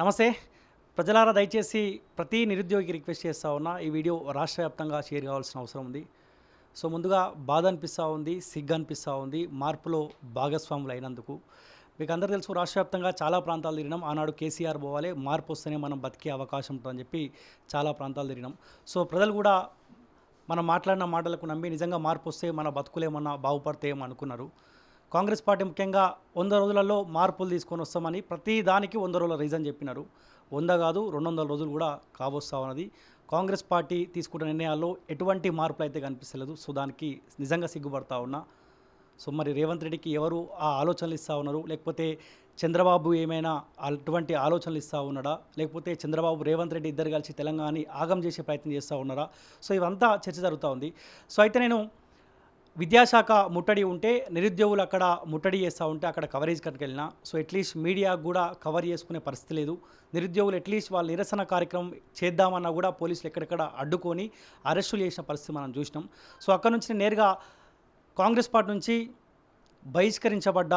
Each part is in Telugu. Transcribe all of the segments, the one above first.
నమస్తే. ప్రజలారా దయచేసి ప్రతి నిరుద్యోగికి రిక్వెస్ట్ చేస్తూ ఉన్నా ఈ వీడియో రాష్ట్ర వ్యాప్తంగా షేర్ కావాల్సిన అవసరం ఉంది. సో ముందుగా బాధ అనిపిస్తూ ఉంది సిగ్గు అనిపిస్తూ ఉంది మార్పులో భాగస్వాములు అయినందుకు. మీకు అందరూ తెలుసు రాష్ట్ర వ్యాప్తంగా చాలా ప్రాంతాలు తిరిగినాం. ఆనాడు కేసీఆర్ పోవాలి మార్పు వస్తేనే మనం బతికే అవకాశం ఉంటుందని చెప్పి చాలా ప్రాంతాలు తిరిగినాం. సో ప్రజలు కూడా మనం మాట్లాడిన మాటలకు నమ్మి నిజంగా మార్పు వస్తే మన బతుకులేమన్నా బాగుపడతాయేమో అనుకున్నారు. కాంగ్రెస్ పార్టీ ముఖ్యంగా వంద రోజులలో మార్పులు తీసుకొని వస్తామని ప్రతి దానికి వంద రోజుల రీజన్ చెప్పినారు. వంద కాదు రెండు వందల రోజులు కూడా కావొస్తామన్నది కాంగ్రెస్ పార్టీ తీసుకున్న నిర్ణయాల్లో ఎటువంటి మార్పులు అయితే కనిపిస్తలేదు. సో దానికి నిజంగా సిగ్గుపడతా ఉన్నా. సో మరి రేవంత్ రెడ్డికి ఎవరు ఆ ఆలోచనలు ఇస్తూ ఉన్నారు? లేకపోతే చంద్రబాబు ఏమైనా అటువంటి ఆలోచనలు ఇస్తూ ఉన్నాడా? లేకపోతే చంద్రబాబు రేవంత్ రెడ్డి ఇద్దరు కలిసి తెలంగాణని ఆగం చేసే ప్రయత్నం చేస్తూ ఉన్నారా? సో ఇవంతా చర్చ జరుగుతూ ఉంది. సో అయితే నేను విద్యాశాఖ ముట్టడి ఉంటే నిరుద్యోగులు అక్కడ ముట్టడి చేస్తూ ఉంటే అక్కడ కవరేజ్ కనుక వెళ్ళినా సో అట్లీస్ట్ మీడియా కూడా కవర్ చేసుకునే పరిస్థితి లేదు. నిరుద్యోగులు అట్లీస్ట్ వాళ్ళ నిరసన కార్యక్రమం చేద్దామన్నా కూడా పోలీసులు ఎక్కడెక్కడ అడ్డుకొని అరెస్టులు చేసిన పరిస్థితి మనం చూసినాం. సో అక్కడ నుంచి నేరుగా కాంగ్రెస్ పార్టీ నుంచి బహిష్కరించబడ్డ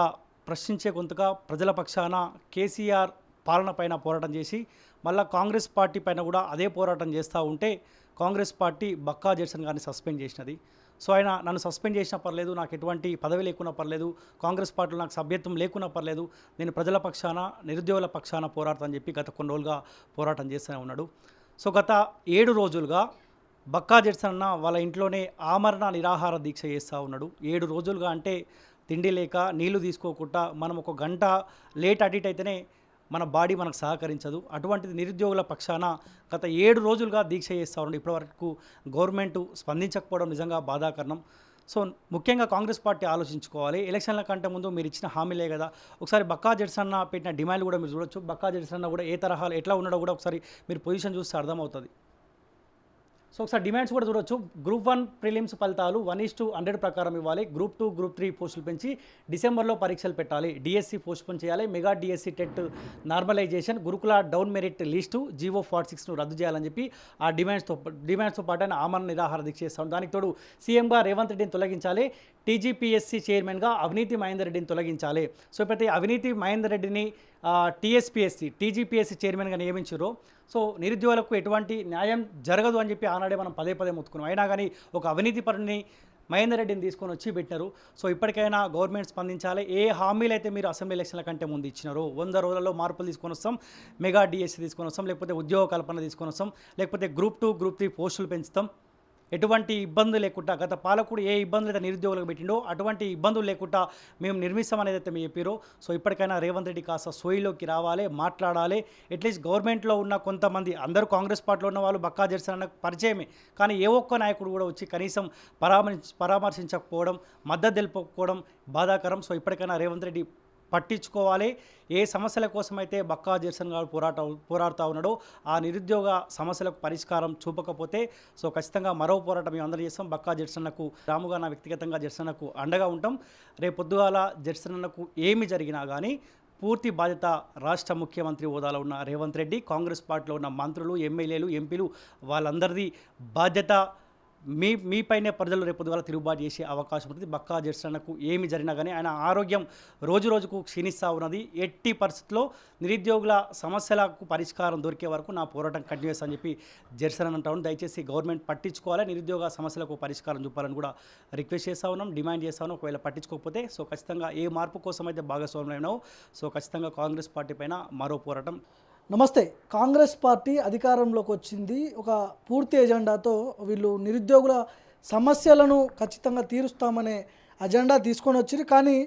ప్రశ్నించే గొంతుగా ప్రజల పక్షాన కేసీఆర్ పాలన పైన పోరాటం చేసి మళ్ళీ కాంగ్రెస్ పార్టీ పైన కూడా అదే పోరాటం చేస్తూ ఉంటే కాంగ్రెస్ పార్టీ బక్కా జెర్సన్ గారిని సస్పెండ్ చేసినది. సో ఆయన నన్ను సస్పెండ్ చేసినా పర్లేదు నాకు ఎటువంటి పదవి లేకున్నా పర్లేదు కాంగ్రెస్ పార్టీలో నాకు సభ్యత్వం లేకున్నా పర్లేదు నేను ప్రజల పక్షాన నిరుద్యోగుల పక్షాన పోరాడతానని చెప్పి గత కొన్ని రోజులుగా పోరాటం చేస్తూనే ఉన్నాడు. సో గత ఏడు రోజులుగా బక్కా జెడ్సన్ అన్న వాళ్ళ ఇంట్లోనే ఆమరణ నిరాహార దీక్ష చేస్తూ ఉన్నాడు. ఏడు రోజులుగా అంటే తిండి లేక నీళ్ళు తీసుకోకుండా మనం ఒక గంట లేట్ అడిట్ అయితేనే మన బాడీ మనకు సహకరించదు. అటువంటిది నిరుద్యోగుల పక్షాన గత ఏడు రోజులుగా దీక్ష చేస్తూ ఉన్నాడు ఇప్పటివరకు గవర్నమెంట్ స్పందించకపోవడం నిజంగా బాధాకరణం. సో ముఖ్యంగా కాంగ్రెస్ పార్టీ ఆలోచించుకోవాలి. ఎలక్షన్ల కంటే ముందు మీరు ఇచ్చిన హామీలే కదా. ఒకసారి బక్కా జడ్సన్న పెట్టిన డిమాండ్ కూడా మీరు చూడొచ్చు. బక్కా జడ్సన్న కూడా ఏ తరహాలు ఎట్లా ఉన్నాడో కూడా ఒకసారి మీరు పొజిషన్ చూస్తే అర్థమవుతుంది. సో ఒకసారి డిమాండ్స్ కూడా చూడొచ్చు. గ్రూప్ వన్ ప్రిలిమ్స్ ఫలితాలు వన్ ఈస్ టు హండ్రెడ్ ప్రకారం ఇవ్వాలి. గ్రూప్ టూ గ్రూప్ త్రీ పోస్టులు పెంచి డిసెంబర్లో పరీక్షలు పెట్టాలి. డిఎస్సి పోస్ట్పోన్ చేయాలి. Mega DSC TET normalisation Gurukul down merit list GO forty సిక్స్ను రద్దు చేయాలని చెప్పి ఆ డిమాండ్స్తో డిమాండ్స్తో పాటు ఆయన ఆమరణ నిరాహార దీక్ష చేస్తాం. దానికి తోడు సీఎంగా రేవంత్ రెడ్డిని తొలగించాలి. టీజీపీఎస్సీ చైర్మన్గా అవినీతి మహేందర్ రెడ్డిని తొలగించాలి. సో ప్రతి అవినీతి మహేందర్ రెడ్డిని టీఎస్పీఎస్సీ టీజీపీఎస్సీ చైర్మన్గా నియమించారు. సో నిరుద్యోగులకు ఎటువంటి న్యాయం జరగదు అని చెప్పి ఆనాడే మనం పదే పదే మొత్తుకున్నాం. అయినా కానీ ఒక అవినీతి పరుని మహేందర్ రెడ్డిని తీసుకొని వచ్చి పెట్టినారు సో ఇప్పటికైనా గవర్నమెంట్ స్పందించాలి. ఏ హామీలు అయితే మీరు అసెంబ్లీ ఎలక్షన్ల కంటే ముందు ఇచ్చినారో వంద రోజులలో మార్పులు తీసుకొని వస్తాం మెగా డిఎస్సీ తీసుకొని వస్తాం లేకపోతే ఉద్యోగ కల్పన తీసుకొని వస్తాం లేకపోతే గ్రూప్ టూ గ్రూప్ త్రీ పోస్టులు పెంచుతాం. ఎటువంటి ఇబ్బందులు లేకుండా గత పాలకుడు ఏ ఇబ్బందులు అయితే నిరుద్యోగులకు పెట్టిండో అటువంటి ఇబ్బందులు లేకుండా మేము నిర్మిస్తామనేది అయితే మీ చెప్పారో సో ఇప్పటికైనా రేవంత్ రెడ్డి కాస్త సోయిలోకి రావాలి మాట్లాడాలి. అట్లీస్ట్ గవర్నమెంట్లో ఉన్న కొంతమంది అందరూ కాంగ్రెస్ పార్టీలో ఉన్న వాళ్ళు బక్కా జెర్సన్ పరిచయమే. కానీ ఏ ఒక్క నాయకుడు కూడా వచ్చి కనీసం పరామర్శ పరామర్శించకపోవడం మద్దతు తెలుపకపోవడం బాధాకరం. సో ఇప్పటికైనా రేవంత్ రెడ్డి పట్టించుకోవాలి. ఏ సమస్యల కోసమైతే బక్కా జెర్సన్ గారు పోరాట పోరాడుతూ ఉన్నాడో ఆ నిరుద్యోగ సమస్యలకు పరిష్కారం చూపకపోతే సో ఖచ్చితంగా మరో పోరాటం మేము అందరూ చేస్తాం. బక్కా జెర్సన్నకు రాముగా నా వ్యక్తిగతంగా జెర్సన్నకు అండగా ఉంటాం. రేపు పొద్దుగాల జెర్సన్నకు ఏమి జరిగినా కానీ పూర్తి బాధ్యత రాష్ట్ర ముఖ్యమంత్రి హోదాలో ఉన్న రేవంత్ రెడ్డి కాంగ్రెస్ పార్టీలో ఉన్న మంత్రులు ఎమ్మెల్యేలు ఎంపీలు వాళ్ళందరిది బాధ్యత మీ మీపైనే ప్రజలు రేపు పొద్దుగాల తిరుగుబాటు చేసే అవకాశం ఉంటుంది బక్కా జెర్సనకు ఏమి జరిగినా కానీ ఆయన ఆరోగ్యం రోజు రోజుకు క్షీణిస్తూ ఉన్నది. ఎట్టి పరిస్థితుల్లో నిరుద్యోగుల సమస్యలకు పరిష్కారం దొరికే వరకు నా పోరాటం కంటిన్యూ చేస్తా అని చెప్పి జెర్సన్ అంటా దయచేసి గవర్నమెంట్ పట్టించుకోవాలి. నిరుద్యోగ సమస్యలకు పరిష్కారం చూపాలని కూడా రిక్వెస్ట్ చేస్తూ ఉన్నాం. డిమాండ్ చేస్తా ఉన్నాం. ఒకవేళ పట్టించుకోకపోతే సో ఖచ్చితంగా ఏ మార్పు కోసం అయితే భాగస్వామ్యమైనావో సో ఖచ్చితంగా కాంగ్రెస్ పార్టీ పైన మరో పోరాటం నమస్తే. కాంగ్రెస్ పార్టీ అధికారంలోకి వచ్చింది. ఒక పూర్తి ఎజెండాతో వీళ్ళు నిరుద్యోగుల సమస్యలను ఖచ్చితంగా తీరుస్తామనే అజెండా తీసుకొని వచ్చిరు కానీ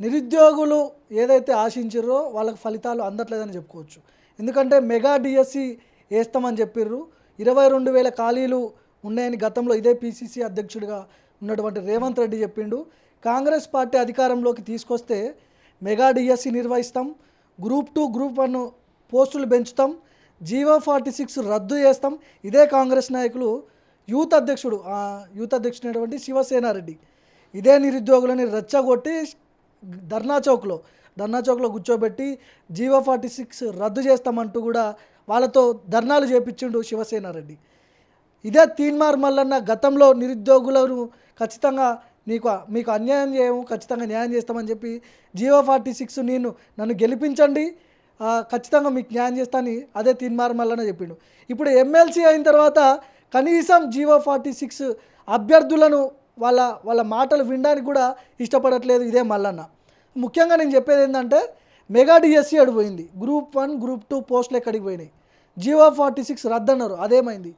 నిరుద్యోగులు ఏదైతే ఆశించారో వాళ్ళకి ఫలితాలు అందట్లేదని చెప్పుకోవచ్చు. ఎందుకంటే మెగా డిఎస్సి వేస్తామని చెప్పిర్రు. ఇరవై రెండు వేల ఖాళీలు ఉన్నాయని గతంలో ఇదే పిసిసి అధ్యక్షుడిగా ఉన్నటువంటి రేవంత్ రెడ్డి చెప్పిండు. కాంగ్రెస్ పార్టీ అధికారంలోకి తీసుకొస్తే మెగా డిఎస్సి నిర్వహిస్తాం. గ్రూప్ టూ గ్రూప్ వన్ పోస్టులు పెంచుతాం జీవో ఫార్టీ సిక్స్ రద్దు చేస్తాం. ఇదే కాంగ్రెస్ నాయకులు యూత్ అధ్యక్షుడు ఆ యూత్ అధ్యక్షుడైనటువంటి శివసేనారెడ్డి. ఇదే నిరుద్యోగులని రెచ్చగొట్టి ధర్నా చౌక్లో ధర్నా చౌక్లో కూర్చోబెట్టి జీవో ఫార్టీ సిక్స్ రద్దు చేస్తామంటూ కూడా వాళ్ళతో ధర్నాలు చేపించిండు శివసేనారెడ్డి. ఇదే తీన్మార్ మల్లన్న గతంలో నిరుద్యోగులను ఖచ్చితంగా నీకు మీకు అన్యాయం చేయము ఖచ్చితంగా న్యాయం చేస్తామని చెప్పి జీవో ఫార్టీ సిక్స్ నేను నన్ను గెలిపించండి. ఖచ్చితంగా మీకు న్యాయం చేస్తానని అదే తీన్మార్ మల్లన్న చెప్పిండు. ఇప్పుడు ఎమ్మెల్సీ అయిన తర్వాత కనీసం జీవో ఫార్టీ సిక్స్ అభ్యర్థులను వాళ్ళ వాళ్ళ మాటలు వినడానికి కూడా ఇష్టపడట్లేదు ఇదే మల్లన్న. ముఖ్యంగా నేను చెప్పేది ఏంటంటే మెగా డిఎస్సి అడిపోయింది గ్రూప్ వన్ గ్రూప్ టూ పోస్టులు ఎక్కడికి పోయినాయి? జీవో ఫార్టీ సిక్స్ రద్దన్నారు అదేమైంది?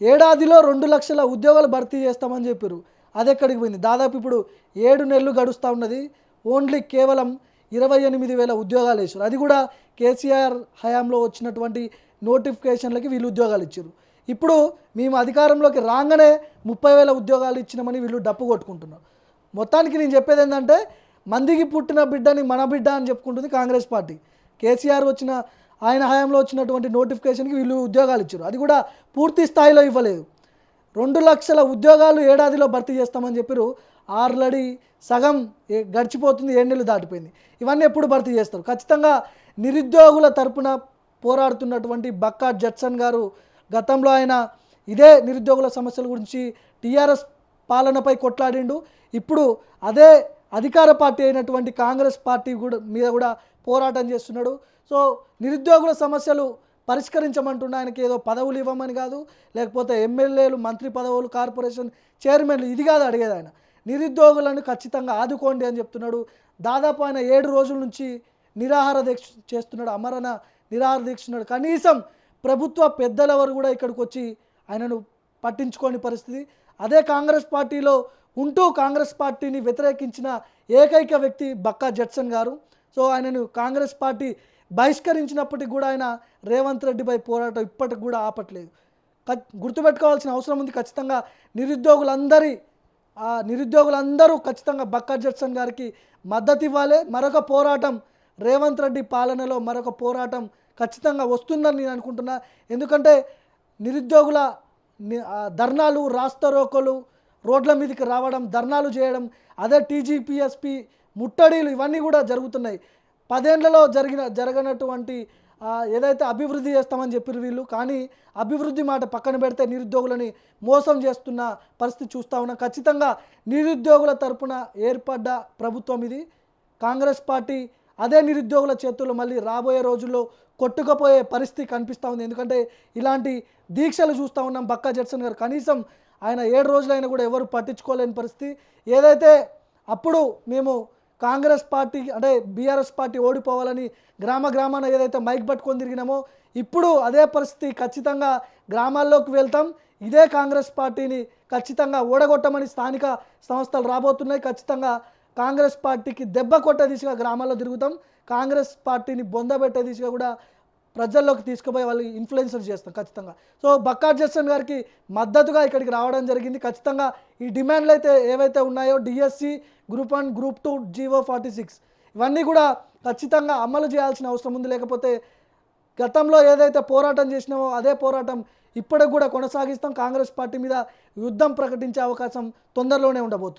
ఏడాదిలో రెండు లక్షల ఉద్యోగాలు భర్తీ చేస్తామని చెప్పారు అది ఎక్కడికి పోయింది? దాదాపు ఇప్పుడు ఏడు నెలలు గడుస్తూ ఉన్నది. ఓన్లీ కేవలం ఇరవై ఎనిమిది వేల ఉద్యోగాలు వేసారు అది కూడా కేసీఆర్ హయాంలో వచ్చినటువంటి నోటిఫికేషన్లకి వీళ్ళు ఉద్యోగాలు ఇచ్చారు. ఇప్పుడు మేము అధికారంలోకి రాగానే ముప్పై వేల ఉద్యోగాలు ఇచ్చినామని వీళ్ళు డప్పు కొట్టుకుంటున్నారు. మొత్తానికి నేను చెప్పేది ఏంటంటే మందికి పుట్టిన బిడ్డని మన బిడ్డ అని చెప్పుకుంటుంది కాంగ్రెస్ పార్టీ. కేసీఆర్ వచ్చిన ఆయన హయాంలో వచ్చినటువంటి నోటిఫికేషన్కి వీళ్ళు ఉద్యోగాలు ఇచ్చారు. అది కూడా పూర్తి స్థాయిలో ఇవ్వలేదు. రెండు లక్షల ఉద్యోగాలు ఏడాదిలో భర్తీ చేస్తామని చెప్పారు. ఆల్రెడీ సగం ఏ- గడిచిపోతుంది ఏడు దాటిపోయింది. ఇవన్నీ ఎప్పుడు భర్తీ చేస్తారు? ఖచ్చితంగా నిరుద్యోగుల తరపున పోరాడుతున్నటువంటి బక్కా జడ్సన్ గారు గతంలో ఆయన ఇదే నిరుద్యోగుల సమస్యల గురించి టీఆర్ఎస్ పాలనపై కొట్లాడిండు. ఇప్పుడు అదే అధికార పార్టీ అయినటువంటి కాంగ్రెస్ పార్టీ కూడా మీద కూడా పోరాటం చేస్తున్నాడు. సో నిరుద్యోగుల సమస్యలు పరిష్కరించమంటున్న ఆయనకి ఏదో పదవులు ఇవ్వమని కాదు లేకపోతే ఎమ్మెల్యేలు మంత్రి పదవులు కార్పొరేషన్ చైర్మన్లు ఇది కాదు అడిగేది ఆయన. నిరుద్యోగులను ఖచ్చితంగా ఆదుకోండి అని చెప్తున్నాడు. దాదాపు ఆయన ఏడు రోజుల నుంచి నిరాహార దీక్ష చేస్తున్నాడు అమరణ నిరాహార దీక్ష కనీసం ప్రభుత్వ పెద్దల వారు కూడా ఇక్కడికి వచ్చి ఆయనను పట్టించుకోని పరిస్థితి. అదే కాంగ్రెస్ పార్టీలో ఉంటూ కాంగ్రెస్ పార్టీని వ్యతిరేకించిన ఏకైక వ్యక్తి బక్కా జడ్సన్ గారు. సో ఆయనను కాంగ్రెస్ పార్టీ బహిష్కరించినప్పటికి కూడా ఆయన రేవంత్ రెడ్డిపై పోరాటం ఇప్పటికి కూడా ఆపట్లేదు. గుర్తుపెట్టుకోవాల్సిన అవసరం ఉంది. ఖచ్చితంగా నిరుద్యోగులందరి ఆ నిరుద్యోగులందరూ ఖచ్చితంగా బక్కా జడ్సన్ గారికి మద్దతు ఇవ్వాలి. మరొక పోరాటం రేవంత్ రెడ్డి పాలనలో మరొక పోరాటం ఖచ్చితంగా వస్తుందని నేను అనుకుంటున్నా. ఎందుకంటే నిరుద్యోగుల ధర్నాలు రాస్తరోకలు రోడ్ల మీదకి రావడం ధర్నాలు చేయడం అదే టీజీపీఎస్పి ముట్టడీలు ఇవన్నీ కూడా జరుగుతున్నాయి. పదేళ్ళలో జరిగిన జరగనటువంటి ఏదైతే అభివృద్ధి చేస్తామని చెప్పారు వీళ్ళు కానీ అభివృద్ధి మాట పక్కన పెడితే నిరుద్యోగులని మోసం చేస్తున్న పరిస్థితి చూస్తూ ఉన్నాం. ఖచ్చితంగా నిరుద్యోగుల తరపున ఏర్పడ్డ ప్రభుత్వం ఇది. కాంగ్రెస్ పార్టీ అదే నిరుద్యోగుల చేతుల్లో మళ్ళీ రాబోయే రోజుల్లో కొట్టుకుపోయే పరిస్థితి కనిపిస్తూ ఉంది. ఎందుకంటే ఇలాంటి దీక్షలు చూస్తూ ఉన్నాం బక్కా జడ్సన్ గారు. కనీసం ఆయన ఏడు రోజులైనా కూడా ఎవరు పట్టించుకోలేని పరిస్థితి. ఏదైతే అప్పుడు మేము కాంగ్రెస్ పార్టీ అంటే బీఆర్ఎస్ పార్టీ ఓడిపోవాలని గ్రామ గ్రామాన ఏదైతే మైక్ పట్టుకొని తిరిగినామో ఇప్పుడు అదే పరిస్థితి ఖచ్చితంగా గ్రామాల్లోకి వెళ్తాం. ఇదే కాంగ్రెస్ పార్టీని ఖచ్చితంగా ఓడగొట్టమని స్థానిక సంస్థలు రాబోతున్నాయి. ఖచ్చితంగా కాంగ్రెస్ పార్టీకి దెబ్బ కొట్టే దిశగా గ్రామాల్లో తిరుగుతాం. కాంగ్రెస్ పార్టీని బొందబెట్టే దిశగా కూడా ప్రజల్లోకి తీసుకుపోయి వాళ్ళు ఇన్ఫ్లుయెన్సర్ చేస్తాం ఖచ్చితంగా. సో బక్కా జస్టన్ గారికి మద్దతుగా ఇక్కడికి రావడం జరిగింది. ఖచ్చితంగా ఈ డిమాండ్లు అయితే ఏవైతే ఉన్నాయో DSC group one group two GO forty six ఇవన్నీ కూడా ఖచ్చితంగా అమలు చేయాల్సిన అవసరం ఉంది. లేకపోతే గతంలో ఏదైతే పోరాటం చేసినామో అదే పోరాటం ఇప్పటికి కూడా కొనసాగిస్తాం. కాంగ్రెస్ పార్టీ మీద యుద్ధం ప్రకటించే అవకాశం తొందరలోనే ఉండబోతుంది.